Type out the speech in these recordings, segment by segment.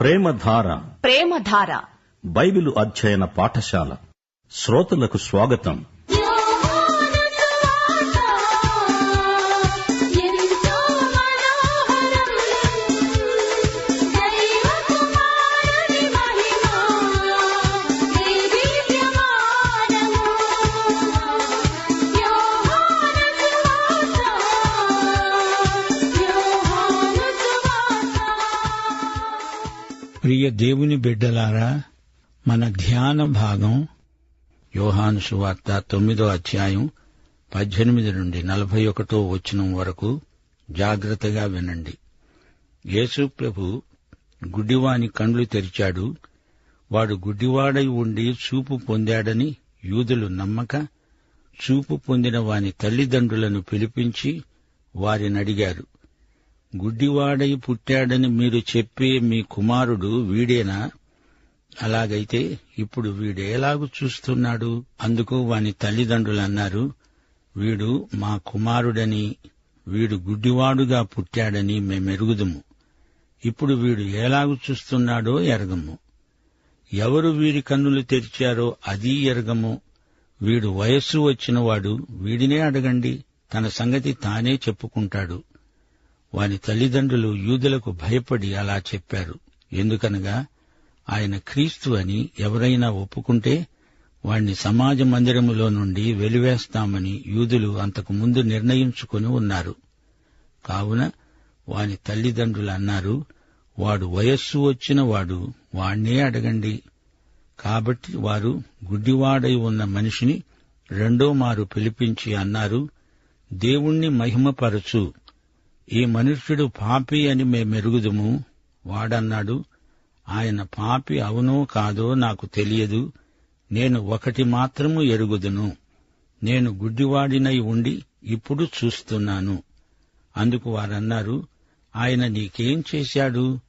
ప్రేమధార. ప్రేమధార. Bible అధ్యయన పాఠశాల. శ్రోతలకు స్వాగతం. ప్రియ దేవుని బిడ్డలారా మన ధ్యాన భాగం యోహాను సువార్త తొమ్మిదో అధ్యాయం పద్దెనిమిది నుండి నలభై ఒకటో వచనం వరకు జాగ్రత్తగా వినండి. యేసు ప్రభు గుడ్డివాని కండ్లు తెరిచాడు. వాడు గుడ్డివాడై ఉండి చూపు పొందాడని యూదులు నమ్మక చూపు పొందిన వాని తల్లిదండ్రులను పిలిపించి వారినడిగారు గుడ్డివాడై పుట్టాడని మీరు చెప్పే మీ కుమారుడు వీడేనా? అలాగైతే ఇప్పుడు వీడేలాగు చూస్తున్నాడు? అందుకు వాని తల్లిదండ్రులు అన్నారు వీడు మా కుమారుడని వీడు గుడ్డివాడుగా పుట్టాడని మేమెరుగుదుము. ఇప్పుడు వీడు ఎలాగు చూస్తున్నాడో ఎరగము. ఎవరు వీరి కన్నులు తెరిచారో అది ఎరగము. వీడు వయస్సు వచ్చినవాడు వీడినే అడగండి తన సంగతి తానే చెప్పుకుంటాడు. వాని తల్లిదండ్రులు యూదులకు భయపడి అలా చెప్పారు. ఎందుకనగా ఆయన క్రీస్తు అని ఎవరైనా ఒప్పుకుంటే వాణ్ణి సమాజ మందిరములో నుండి వెలివేస్తామని యూదులు అంతకు ముందు నిర్ణయించుకుని ఉన్నారు. కావున వాని తల్లిదండ్రులు అన్నారు వాడు వయస్సు వచ్చిన వాడు వాణ్ణే అడగండి. కాబట్టి వారు గుడ్డివాడై ఉన్న మనిషిని రెండో మారు పిలిపించి అన్నారు దేవుణ్ణి మహిమపరచు. ఈ మనుష్యుడు పాపి అని మేమెరుగుదుము వాడన్నాడు ఆయన పాపి అవునో కాదో నాకు తెలియదు. నేను ఒకటి మాత్రము ఎరుగుదును. నేను గుడ్డివాడినై ఉండి ఇప్పుడు చూస్తున్నాను. అందుకు వారన్నారు ఆయన నీకేం చేశాడు?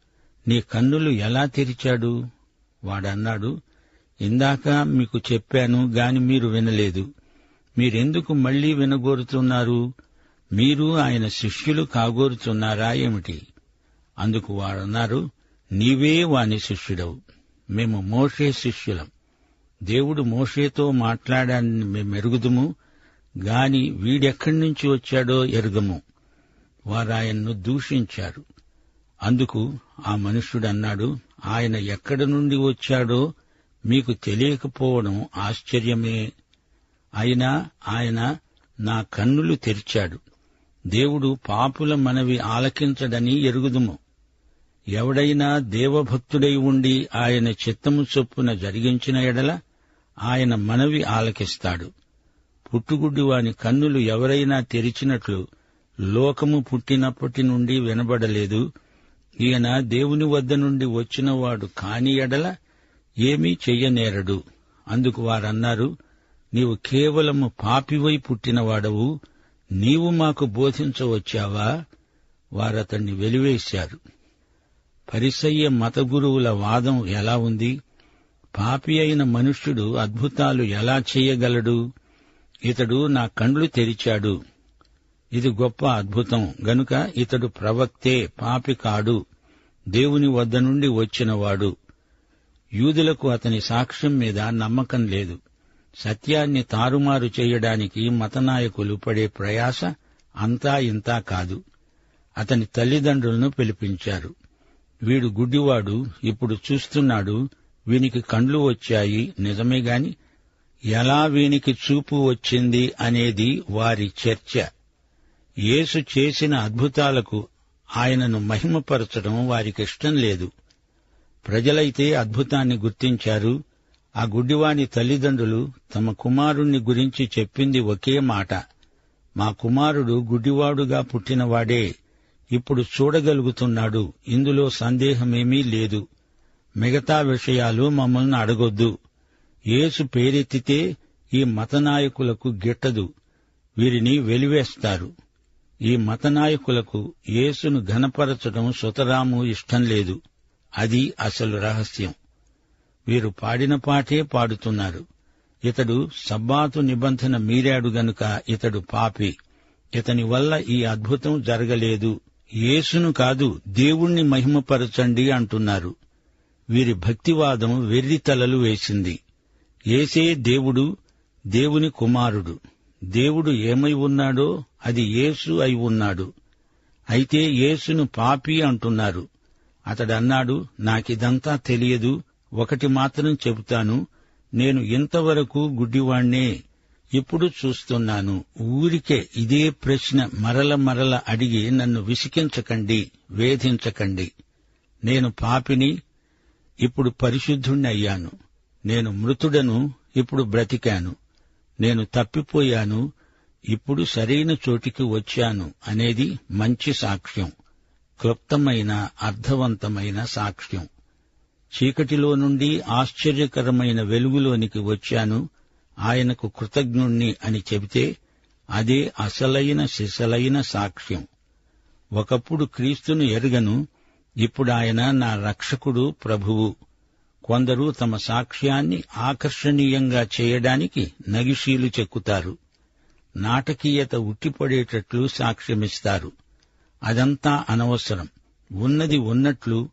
నీ కన్నులు ఎలా తెరిచాడు? వాడన్నాడు ఇందాక మీకు చెప్పాను గాని మీరు వినలేదు. మీరెందుకు మళ్ళీ వినగోరుతున్నారు? మీరు ఆయన శిష్యులు కాగోరుతున్నారా ఏమిటి? అందుకు వారన్నారు నీవే వాని శిష్యుడవు. మేము మోషే శిష్యులం. దేవుడు మోషేతో మాట్లాడాన్ని మేమెరుగుదుము గాని వీడెక్కడి నుంచి వచ్చాడో ఎరుగము. వారాయన్ను దూషించారు. అందుకు ఆ మనుష్యుడన్నాడు ఆయన ఎక్కడి నుండి వచ్చాడో మీకు తెలియకపోవడం ఆశ్చర్యమే. అయినా ఆయన నా కన్నులు తెరిచాడు. దేవుడు పాపుల మనవి ఆలకించడని ఎరుగుదుము. ఎవడైనా దేవభక్తుడై ఉండి ఆయన చిత్తము చొప్పున జరిగించిన ఎడల ఆయన మనవి ఆలకిస్తాడు. పుట్టుగుడ్డి వాని కన్నులు ఎవరైనా తెరిచినట్లు లోకము పుట్టినప్పటి నుండి వినబడలేదు. ఈయన దేవుని వద్ద నుండి వచ్చినవాడు కాని ఎడల ఏమీ చెయ్యనేరడు. అందుకు వారన్నారు నీవు కేవలము పాపివై పుట్టినవాడవు నీవు మాకు బోధించవచ్చావా? వారతన్ని వెలివేశారు. పరిసయ్య మత గురువుల వాదం ఎలా ఉంది? పాపి అయిన మనుష్యుడు అద్భుతాలు ఎలా చేయగలడు? ఇతడు నా కండ్లు తెరిచాడు. ఇది గొప్ప అద్భుతం. గనుక ఇతడు ప్రవక్తే పాపి కాడు. దేవుని వద్ద నుండి వచ్చినవాడు. యూదులకు అతని సాక్ష్యం మీద నమ్మకం లేదు. సత్యాన్ని తారుమారు చేయడానికి మతనాయకులు పడే ప్రయాస అంతా ఇంతా కాదు. అతని తల్లిదండ్రులను పిలిపించారు. వీడు గుడ్డివాడు ఇప్పుడు చూస్తున్నాడు వీనికి కండ్లు వచ్చాయి నిజమే గాని ఎలా వీనికి చూపు వచ్చింది అనేది వారి చర్చ. యేసు చేసిన అద్భుతాలకు ఆయనను మహిమపరచడం వారికిష్టం లేదు. ప్రజలైతే అద్భుతాన్ని గుర్తించారు ఆ గుడ్డివాని తల్లిదండ్రులు తమ కుమారుణ్ణి గురించి చెప్పింది ఒకే మాట. మా కుమారుడు గుడ్డివాడుగా పుట్టినవాడే ఇప్పుడు చూడగలుగుతున్నాడు ఇందులో సందేహమేమీ లేదు. మిగతా విషయాలు మమ్మల్ని అడగొద్దు. యేసు పేరెత్తితే ఈ మతనాయకులకు గిట్టదు. వీరిని వెలివేస్తారు. ఈ మతనాయకులకు యేసును ఘనపరచడం సుతరాము ఇష్టం లేదు. అది అసలు రహస్యం. వీరు పాడిన పాటే పాడుతున్నారు. ఇతడు సబ్బాతు నిబంధన మీరాడు గనుక ఇతడు పాపి. ఇతని వల్ల ఈ అద్భుతం జరగలేదు. యేసును కాదు దేవుణ్ణి మహిమపరచండి అంటున్నారు. వీరి భక్తివాదం వెర్రితలలు వేసింది. ఏసే దేవుడు దేవుని కుమారుడు. దేవుడు ఏమై ఉన్నాడో అది యేసు అయి ఉన్నాడు. అయితే యేసును పాపి అంటున్నారు. అతడన్నాడు నాకిదంతా తెలియదు ఒకటి మాత్రం చెబుతాను నేను ఇంతవరకు గుడ్డివాణ్ణే ఇప్పుడు చూస్తున్నాను. ఊరికే ఇదే ప్రశ్న మరల మరల అడిగి నన్ను విసికించకండి వేధించకండి. నేను పాపిని ఇప్పుడు పరిశుద్ధుణ్ణి అయ్యాను నేను మృతుడను ఇప్పుడు బ్రతికాను. నేను తప్పిపోయాను ఇప్పుడు సరైన చోటికి వచ్చాను అనేది మంచి సాక్ష్యం. క్లుప్తమైన అర్థవంతమైన సాక్ష్యం. చీకటిలో నుండి ఆశ్చర్యకరమైన వెలుగులోనికి వచ్చాను. ఆయనకు కృతజ్ఞుణ్ణి అని చెబితే అదే అసలైన సిసలైన సాక్ష్యం. ఒకప్పుడు క్రీస్తును ఎరుగను ఇప్పుడు ఆయన నా రక్షకుడు ప్రభువు. కొందరు తమ సాక్ష్యాన్ని ఆకర్షణీయంగా చేయడానికి నగిషీలు చెక్కుతారు. నాటకీయత ఉట్టిపడేటట్లు సాక్ష్యమిస్తారు. అదంతా అనవసరం. ఉన్నది ఉన్నట్లు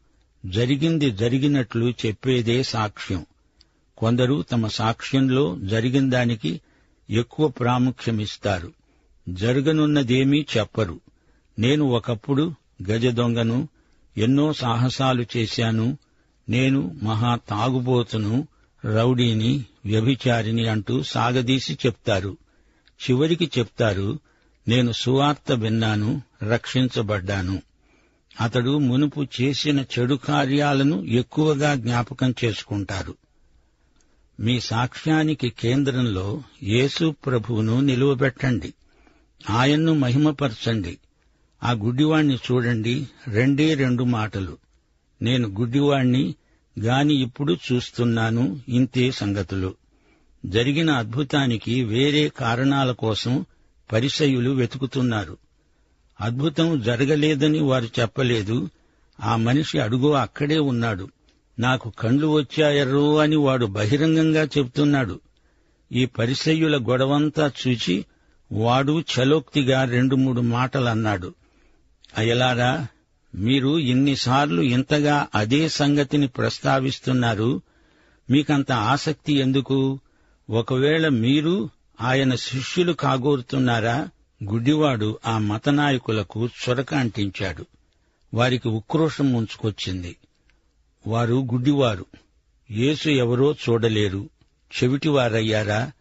జరిగింది జరిగినట్లు చెప్పేదే సాక్ష్యం. కొందరు తమ సాక్ష్యంలో జరిగిన దానికి ఎక్కువ ప్రాముఖ్యమిస్తారు. జరగనున్నదేమీ చెప్పరు. నేను ఒకప్పుడు గజ దొంగను ఎన్నో సాహసాలు చేశాను. నేను మహా తాగుబోతును రౌడీని వ్యభిచారిని అంటూ సాగదీసి చెప్తారు. చివరికి చెప్తారు నేను సువార్త విన్నాను రక్షించబడ్డాను. అతడు మునుపు చేసిన చెడు కార్యాలను ఎక్కువగా జ్ఞాపకం చేసుకుంటారు మీ సాక్ష్యానికి కేంద్రంలో యేసు ప్రభువును నిలువబెట్టండి. ఆయన్ను మహిమపరచండి. ఆ గుడ్డివాణ్ణి చూడండి. రెండే రెండు మాటలు. నేను గుడ్డివాణ్ణి గాని ఇప్పుడు చూస్తున్నాను. ఇంతే సంగతులు. జరిగిన అద్భుతానికి వేరే కారణాల కోసం పరిసయులు వెతుకుతున్నారు. అద్భుతం జరగలేదని వారు చెప్పలేదు. ఆ మనిషి అడుగో అక్కడే ఉన్నాడు. నాకు కండ్లు వచ్చాయర్రో అని వాడు బహిరంగంగా చెప్తున్నాడు. ఈ పరిసయ్యుల గొడవంతా చూచి వాడు చలోక్తిగా రెండు మూడు మాటలన్నాడు. అయలారా మీరు ఇన్నిసార్లు ఇంతగా అదే సంగతిని ప్రస్తావిస్తున్నారు. మీకంత ఆసక్తి ఎందుకు? ఒకవేళ మీరు ఆయన శిష్యులు కాగోరుతున్నారా? గుడ్డివాడు ఆ మతనాయకులకు చొరక అంటించాడు. వారికి ఉక్రోషం ఉంచుకొచ్చింది వారు గుడ్డివారు. యేసు ఎవరో చూడలేరు. చెవిటివారయ్యారా?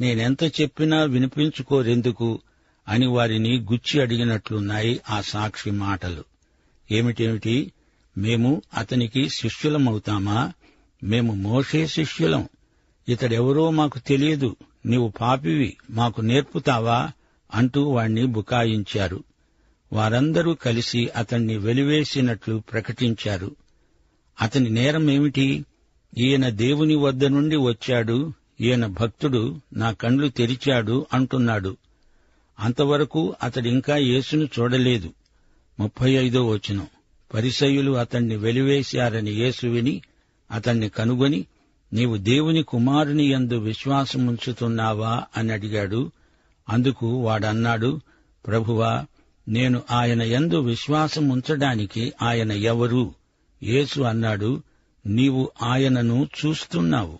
నేనెంత చెప్పినా వినిపించుకోరెందుకు? అని వారిని గుచ్చి అడిగినట్లున్నాయి ఆ సాక్షి మాటలు. ఏమిటేమిటి? మేము అతనికి శిష్యులమవుతామా? మేము మోషే శిష్యులం. ఇతడెవరో మాకు తెలియదు. నీవు పాపివి. మాకు నేర్పుతావా? అంటూ వాణ్ణి బుకాయించారు. వారందరూ కలిసి అతణ్ణి వెలివేసినట్లు ప్రకటించారు. అతని నేరమేమిటి? ఈయన దేవుని వద్ద నుండి వచ్చాడు. ఈయన భక్తుడు నా కండ్లు తెరిచాడు అంటున్నాడు. అంతవరకు అతడింకా యేసును చూడలేదు. ముప్పై ఐదో వచనం. పరిసయులు అతణ్ణి వెలివేశారని యేసు విని అతణ్ణి కనుగొని నీవు దేవుని కుమారుని యందు విశ్వాసముంచుతున్నావా? అని అడిగాడు. అందుకు వాడన్నాడు ప్రభువా నేను ఆయన ఎందుకు విశ్వాసం ఉంచడానికి ఆయన ఎవరు? యేసు అన్నాడు నీవు ఆయనను చూస్తున్నావు.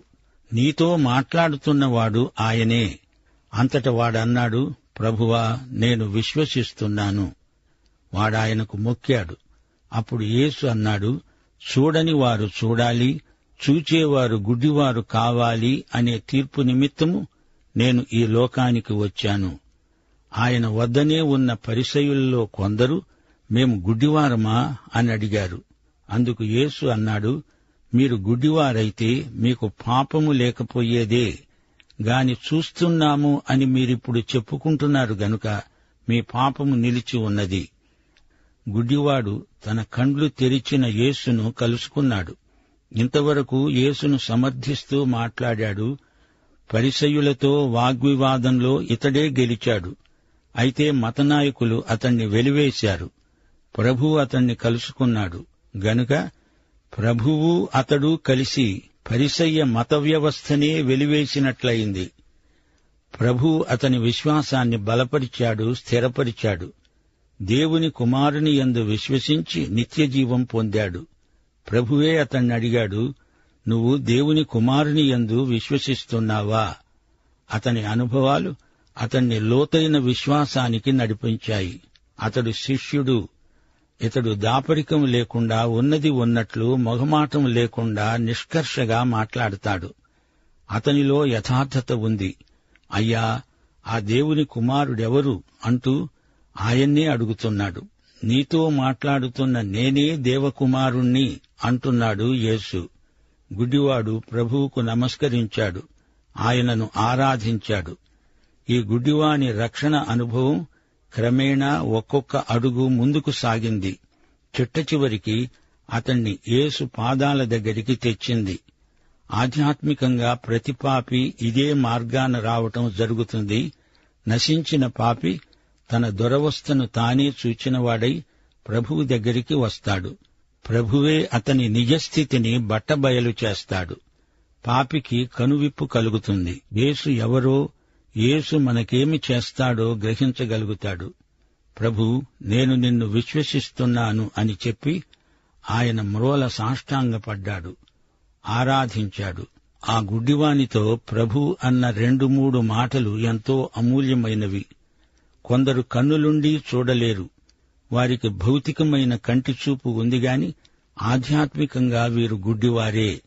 నీతో మాట్లాడుతున్నవాడు ఆయనే. అంతట వాడన్నాడు ప్రభువా నేను విశ్వసిస్తున్నాను. వాడాయనకు మొక్కాడు. అప్పుడు యేసు అన్నాడు చూడని వారు చూడాలి చూచేవారు గుడ్డివారు కావాలి అనే తీర్పు నిమిత్తము నేను ఈ లోకానికి వచ్చాను. ఆయన వద్దనే ఉన్న పరిసయుల్లో కొందరు మేము గుడ్డివారమా? అని అడిగారు. అందుకు యేసు అన్నాడు మీరు గుడ్డివారైతే మీకు పాపము లేకపోయేదే. గాని చూస్తున్నాము అని మీరిప్పుడు చెప్పుకుంటున్నారు గనుక మీ పాపము నిలిచి ఉన్నది. గుడ్డివాడు తన కండ్లు తెరిచిన యేసును కలుసుకున్నాడు. ఇంతవరకు యేసును సమర్థిస్తూ మాట్లాడాడు పరిసయులతో వాగ్వివాదంలో ఇతడే గెలిచాడు. అయితే మతనాయకులు అతణ్ణి వెలివేశారు. ప్రభు అతణ్ణి కలుసుకున్నాడు. గనుక ప్రభువు అతడు కలిసి పరిసయ్య మత వ్యవస్థనే వెలివేసినట్లయింది. ప్రభు అతని విశ్వాసాన్ని బలపరిచాడు స్థిరపరిచాడు. దేవుని కుమారుని యందు విశ్వసించి నిత్యజీవం పొందాడు. ప్రభువే అతన్ని అడిగాడు నువ్వు దేవుని కుమారుని యందు విశ్వసిస్తున్నావా? అతని అనుభవాలు అతన్ని లోతైన విశ్వాసానికి నడిపించాయి. అతడు శిష్యుడు. ఇతడు దాపరికం లేకుండా ఉన్నది ఉన్నట్లు మొహమాటం లేకుండా నిష్కర్షగా మాట్లాడతాడు. అతనిలో యథార్థత ఉంది. అయ్యా ఆ దేవుని కుమారుడెవరు అంటూ ఆయన్నే అడుగుతున్నాడు. నీతో మాట్లాడుతున్న నేనే దేవకుమారుణ్ణి అంటున్నాడు యేసు. గుడ్డివాడు ప్రభువుకు నమస్కరించాడు. ఆయనను ఆరాధించాడు. ఈ గుడ్డివాని రక్షణ అనుభవం క్రమేణా ఒక్కొక్క అడుగు ముందుకు సాగింది. చిట్ట చివరికి అతణ్ణి యేసు పాదాల దగ్గరికి తెచ్చింది. ఆధ్యాత్మికంగా ప్రతి పాపి ఇదే మార్గాన రావటం జరుగుతుంది. నశించిన పాపి తన దురవస్థను తానే చూచినవాడై ప్రభువు దగ్గరికి వస్తాడు. ప్రభువే అతని నిజస్థితిని బట్టబయలు చేస్తాడు. పాపికి కనువిప్పు కలుగుతుంది. యేసు ఎవరో యేసు మనకేమి చేస్తాడో గ్రహించగలుగుతాడు. ప్రభు నేను నిన్ను విశ్వసిస్తున్నాను అని చెప్పి ఆయన మ్రోల సాష్టాంగపడ్డాడు. ఆరాధించాడు. ఆ గుడ్డివానితో ప్రభు అన్న రెండు మూడు మాటలు ఎంతో అమూల్యమైనవి. కొందరు కన్నులుండి చూడలేరు. వారికి భౌతికమైన కంటి చూపు ఉందిగాని ఆధ్యాత్మికంగా వీరు గుడ్డివారే.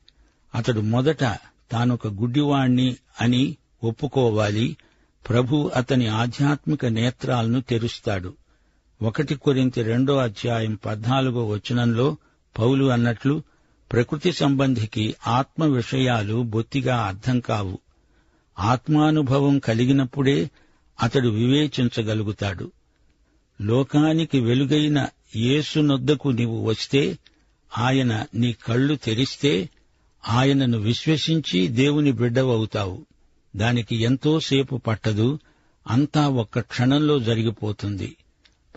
అతడు మొదట తానొక గుడ్డివాణ్ణి అని ఒప్పుకోవాలి. ప్రభు అతని ఆధ్యాత్మిక నేత్రాలను తెరుస్తాడు. ఒకటి కొరింతి రెండో అధ్యాయం పద్నాలుగో వచనంలో పౌలు అన్నట్లు ప్రకృతి సంబంధికి ఆత్మ విషయాలు బొత్తిగా అర్థం కావు. ఆత్మానుభవం కలిగినప్పుడే అతడు వివేచించగలుగుతాడు. లోకానికి వెలుగైన యేసునొద్దకు నీవు వస్తే ఆయన నీ కళ్ళు తెరిస్తే ఆయనను విశ్వసించి దేవుని బిడ్డవవుతావు. దానికి ఎంతోసేపు పట్టదు అంతా ఒక్క క్షణంలో జరిగిపోతుంది.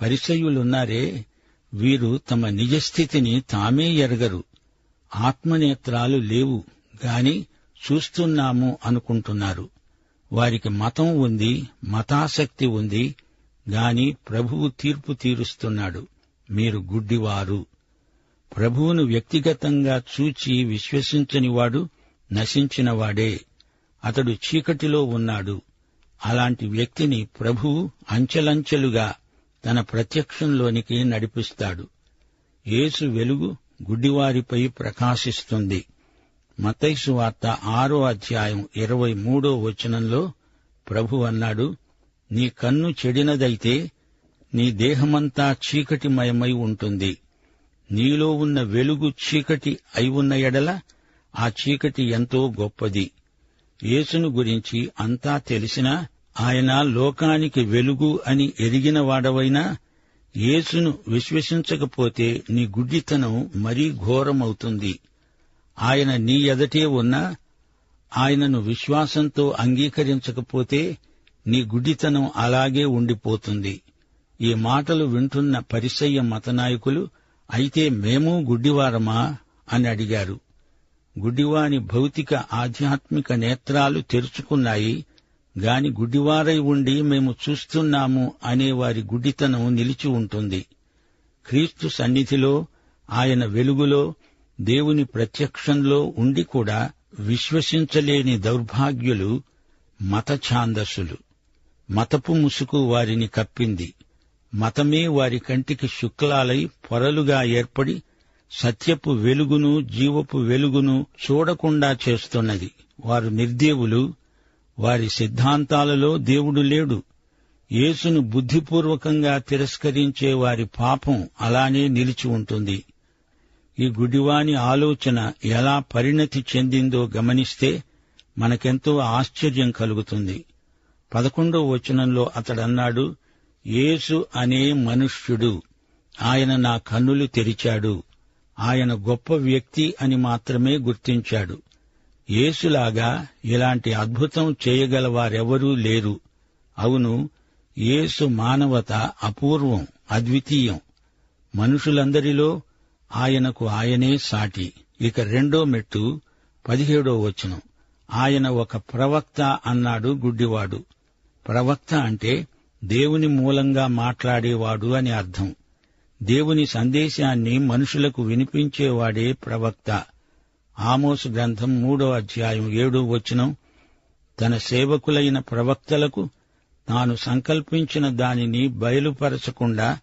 పరిచయులున్నారే వీరు తమ నిజస్థితిని తామే ఎరగరు. ఆత్మనేత్రాలు లేవు గాని చూస్తున్నాము అనుకుంటున్నారు. వారికి మతం ఉంది మతాసక్తి ఉంది గాని ప్రభువు తీర్పు తీరుస్తున్నాడు. మీరు గుడ్డివారు. ప్రభువును వ్యక్తిగతంగా చూచి విశ్వసించనివాడు నశించినవాడే. అతడు చీకటిలో ఉన్నాడు. అలాంటి వ్యక్తిని ప్రభువు అంచెలంచెలుగా తన ప్రత్యక్షంలోనికి నడిపిస్తాడు. యేసు వెలుగు గుడ్డివారిపై ప్రకాశిస్తుంది. మతైసు వార్త ఆరో అధ్యాయం ఇరవై మూడో వచనంలో ప్రభు అన్నాడు నీ కన్ను చెడినదైతే నీ దేహమంతా చీకటిమయమై ఉంటుంది. నీలో ఉన్న వెలుగు చీకటి అయి ఉన్న ఎడల ఆ చీకటి ఎంతో గొప్పది. యేసును గురించి అంతా తెలిసినా ఆయన లోకానికి వెలుగు అని ఎరిగిన వాడవైనా యేసును విశ్వసించకపోతే నీ గుడ్డితనం మరీ ఘోరమవుతుంది. ఆయన నీ ఎదటే ఉన్నా ఆయనను విశ్వాసంతో అంగీకరించకపోతే నీ గుడ్డితనం అలాగే ఉండిపోతుంది. ఈ మాటలు వింటున్న పరిసయ్య మతనాయకులు అయితే మేము గుడ్డివారమా? అని అడిగారు. గుడ్డివాని భౌతిక ఆధ్యాత్మిక నేత్రాలు తెరుచుకున్నాయి. గాని గుడ్డివారై ఉండి మేము చూస్తున్నాము అనే వారి గుడ్డితనం నిలిచి ఉంటుంది. క్రీస్తు సన్నిధిలో ఆయన వెలుగులో దేవుని ప్రత్యక్షంలో ఉండి కూడా విశ్వసించలేని దౌర్భాగ్యులు మత ఛాందస్సులు మతపు ముసుగు వారిని కప్పింది. మతమే వారి కంటికి శుక్లాలై పొరలుగా ఏర్పడి సత్యపు వెలుగును జీవపు వెలుగును చూడకుండా చేస్తున్నది. వారు నిర్దేవులు. వారి సిద్ధాంతాలలో దేవుడు లేడు. యేసును బుద్ధిపూర్వకంగా తిరస్కరించే వారి పాపం అలానే నిలిచి ఉంటుంది. ఈ గుడివాని ఆలోచన ఎలా పరిణతి చెందిందో గమనిస్తే మనకెంతో ఆశ్చర్యం కలుగుతుంది. పదకొండో వచనంలో అతడన్నాడు యేసు అనే మనుష్యుడు. ఆయన నా కన్నులు తెరిచాడు. ఆయన గొప్ప వ్యక్తి అని మాత్రమే గుర్తించాడు. యేసులాగా ఇలాంటి అద్భుతం చేయగలవారెవరూ లేరు. అవును యేసు మానవత అపూర్వం అద్వితీయం. మనుషులందరిలో ఆయనకు ఆయనే సాటి. ఇక రెండో మెట్టు పదిహేడో వచనం. ఆయన ఒక ప్రవక్త అన్నాడు గుడ్డివాడు. ప్రవక్త అంటే దేవుని మూలంగా మాట్లాడేవాడు అని అర్థం. దేవుని సందేశాన్ని మనుషులకు వినిపించేవాడే ప్రవక్త. ఆమోసు గ్రంథం మూడో అధ్యాయం ఏడో వచనం తన సేవకులైన ప్రవక్తలకు తాను సంకల్పించిన దానిని బయలుపరచకుండా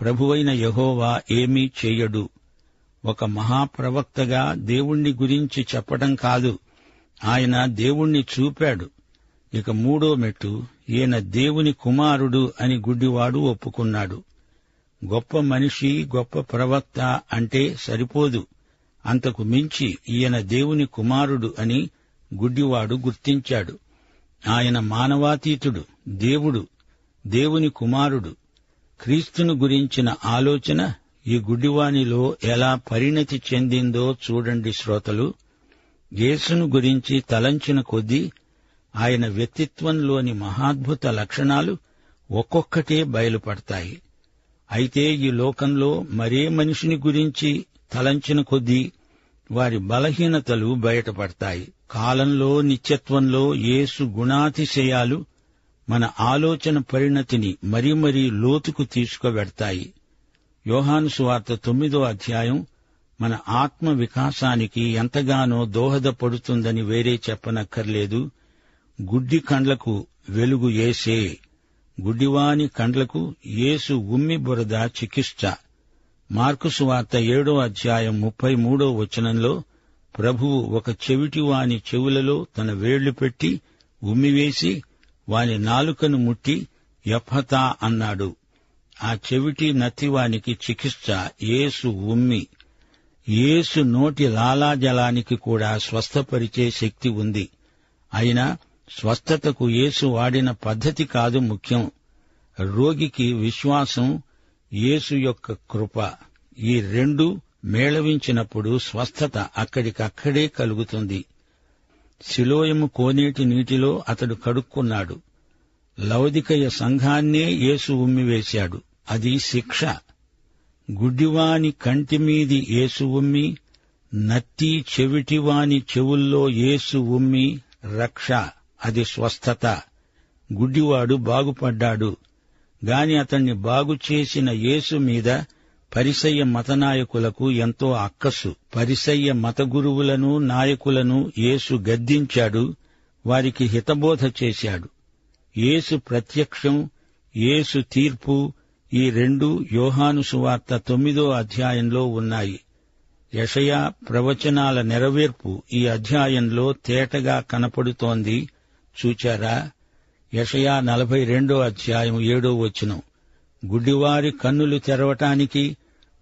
ప్రభువైన యహోవా ఏమీ చేయడు. ఒక మహాప్రవక్తగా దేవుణ్ణి గురించి చెప్పడం కాదు. ఆయన దేవుణ్ణి చూపాడు. ఇక మూడో మెట్టు ఈయన దేవుని కుమారుడు అని గుడ్డివాడు ఒప్పుకున్నాడు. గొప్ప మనిషి గొప్ప ప్రవక్త అంటే సరిపోదు. అంతకు మించి ఈయన దేవుని కుమారుడు అని గుడ్డివాడు గుర్తించాడు. ఆయన మానవాతీతుడు దేవుడు దేవుని కుమారుడు. క్రీస్తును గురించిన ఆలోచన ఈ గుడ్డివానిలో ఎలా పరిణతి చెందిందో చూడండి శ్రోతలు. యేసును గురించి తలంచిన కొద్దీ ఆయన వ్యక్తిత్వంలోని మహాద్భుత లక్షణాలు ఒక్కొక్కటే బయలుపడతాయి. అయితే ఈ లోకంలో మరే మనిషిని గురించి తలంచిన కొద్దీ వారి బలహీనతలు బయటపడతాయి. కాలంలో నిత్యత్వంలో యేసు గుణాతిశయాలు మన ఆలోచన పరిణతిని మరీ మరీ లోతుకు తీసుకువెడతాయి. యోహాను సువార్త తొమ్మిదో అధ్యాయం మన ఆత్మ వికాసానికి ఎంతగానో దోహదపడుతుందని వేరే చెప్పనక్కర్లేదు. గుడ్డి కండ్లకు వెలుగు ఏసే గుడ్డివాని కండ్లకు యేసు ఉమ్మి బురద చికిత్స. మార్కుసు వార్త ఏడో అధ్యాయం ముప్పై మూడో వచనంలో ప్రభువు ఒక చెవిటివాని చెవులలో తన వేళ్ళు పెట్టి ఉమ్మివేసి వాని నాలుకను ముట్టి యఫతా అన్నాడు. ఆ చెవిటి నత్తివానికి చికిత్స యేసు ఉమ్మి. యేసు నోటి లాలాజలానికి కూడా స్వస్థపరిచే శక్తి ఉంది. అయినా స్వస్థతకు యేసు వాడిన పద్ధతి కాదు ముఖ్యం. రోగికి విశ్వాసం యేసు యొక్క కృప. ఈ రెండు మేళవించినప్పుడు స్వస్థత అక్కడికక్కడే కలుగుతుంది. శిలోయము కోనేటి నీటిలో అతడు కడుక్కున్నాడు. లౌదికయ సంఘాన్నే యేసు ఉమ్మివేశాడు. అది శిక్ష. గుడ్డివాని కంటిమీది యేసు ఉమ్మి నత్తి చెవిటివాని చెవుల్లో యేసు ఉమ్మి రక్ష. అది స్వస్థత. గుడ్డివాడు బాగుపడ్డాడు. గాని అతణ్ణి బాగు చేసిన యేసు మీద పరిసయ్య మతనాయకులకు ఎంతో అక్కసు. పరిసయ్య మత గురువులను నాయకులను యేసు గద్దించాడు. వారికి హితబోధ చేశాడు. యేసు ప్రత్యక్షం యేసు తీర్పు ఈ రెండు యోహాను సువార్త తొమ్మిదో అధ్యాయంలో ఉన్నాయి. యషయా ప్రవచనాల నెరవేర్పు ఈ అధ్యాయంలో తేటగా కనపడుతోంది. చూచారా? యషయా నలభై రెండో అధ్యాయం ఏడో వచనం. గుడ్డివారి కన్నులు తెరవటానికి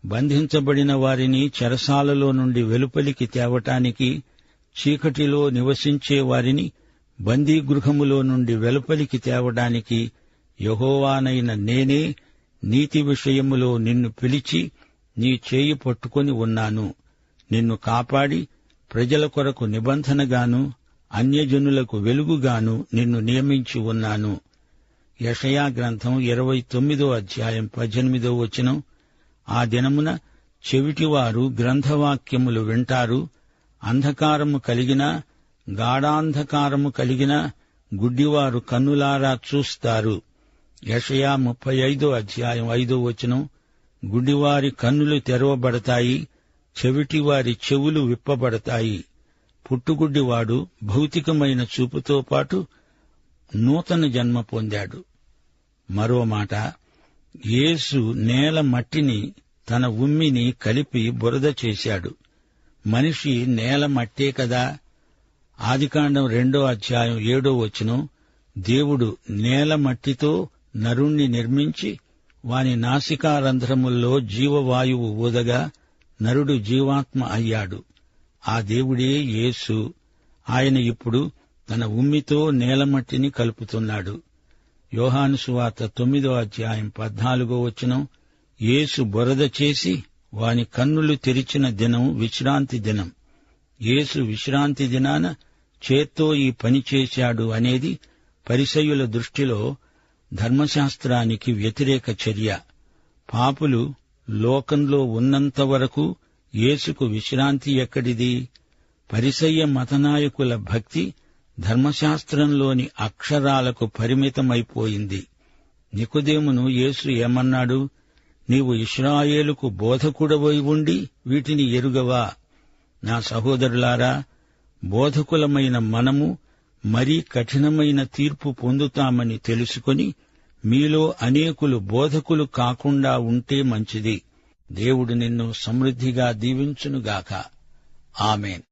బంధించబడిన వారిని చెరసాలలో నుండి వెలుపలికి తేవటానికి చీకటిలో నివసించే వారిని బందీగృహములో నుండి వెలుపలికి తేవడానికి యహోవానైన నేనే నీతి విషయములో నిన్ను పిలిచి నీ చేయి పట్టుకొని ఉన్నాను. నిన్ను కాపాడి ప్రజల కొరకు నిబంధనగాను అన్యజనులకు వెలుగుగాను నిన్ను నియమించి ఉన్నాను. యషయా గ్రంథం ఇరవై తొమ్మిదో అధ్యాయం పద్దెనిమిదో వచనం. ఆ దినమున చెవిటివారు గ్రంథవాక్యములు వింటారు. అంధకారము కలిగిన గాఢాంధకారము కలిగిన గుడ్డివారు కన్నులారా చూస్తారు. యషయా ముప్పై ఐదో అధ్యాయం ఐదో వచనం. గుడ్డివారి కన్నులు తెరవబడతాయి చెవిటివారి చెవులు విప్పబడతాయి. పుట్టుగుడ్డివాడు భౌతికమైన చూపుతో పాటు నూతన జన్మ పొందాడు. మరో మాట యేసు నేల మట్టిని తన ఉమ్మిని కలిపి బురద చేశాడు. మనిషి నేల మట్టే కదా. ఆదికాండం రెండో అధ్యాయం ఏడో వచనం దేవుడు నేల మట్టితో నరుణ్ణి నిర్మించి వాని నాసికారంధ్రముల్లో జీవవాయువు ఊదగా నరుడు జీవాత్మ అయ్యాడు. ఆ దేవుడే యేసు. ఆయన ఇప్పుడు తన ఉమ్మితో నేలమట్టిని కలుపుతున్నాడు. యోహాను సువార్త తొమ్మిదో అధ్యాయం పద్నాలుగో వచనం యేసు బురద చేసి వాని కన్నులు తెరిచిన దినం విశ్రాంతి దినం. యేసు విశ్రాంతి దినాన చేత్తో ఈ పని చేశాడు అనేది పరిసయుల దృష్టిలో ధర్మశాస్త్రానికి వ్యతిరేక చర్య. పాపులు లోకంలో ఉన్నంత వరకు యేసుకు విశ్రాంతి ఎక్కడిది? పరిసయ్య మతనాయకుల భక్తి ధర్మశాస్త్రంలోని అక్షరాలకు పరిమితమైపోయింది. నికుదేమును యేసు ఏమన్నాడు? నీవు ఇస్రాయేలుకు బోధకుడవై ఉండి వీటిని ఎరుగవా? నా సహోదరులారా బోధకులమైన మనము మరీ కఠినమైన తీర్పు పొందుతామని తెలుసుకొని మీలో అనేకులు బోధకులు కాకుండా ఉంటే మంచిది. దేవుడు నిన్ను సమృద్ధిగా దీవించునుగాక. ఆమెన్.